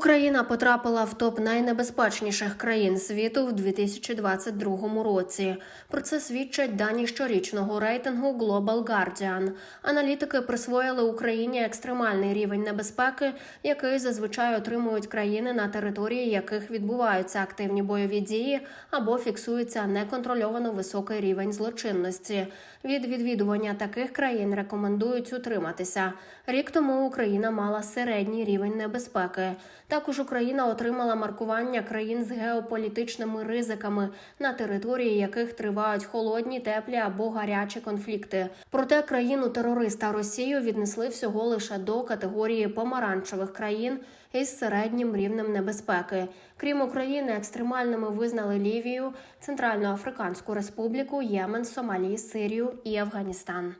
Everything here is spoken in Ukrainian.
Україна потрапила в топ найнебезпечніших країн світу в 2022 році. Про це свідчать дані щорічного рейтингу Global Guardian. Аналітики присвоїли Україні екстремальний рівень небезпеки, який зазвичай отримують країни, на території яких відбуваються активні бойові дії або фіксується неконтрольовано високий рівень злочинності. Від відвідування таких країн рекомендують утриматися. Рік тому Україна мала середній рівень небезпеки. Також Україна отримала маркування країн з геополітичними ризиками, на території яких тривають холодні, теплі або гарячі конфлікти. Проте країну терориста Росію віднесли всього лише до категорії помаранчевих країн із середнім рівнем небезпеки. Крім України, екстремальними визнали Лівію, Центральноафриканську Республіку, Ємен, Сомалі, Сирію і Афганістан.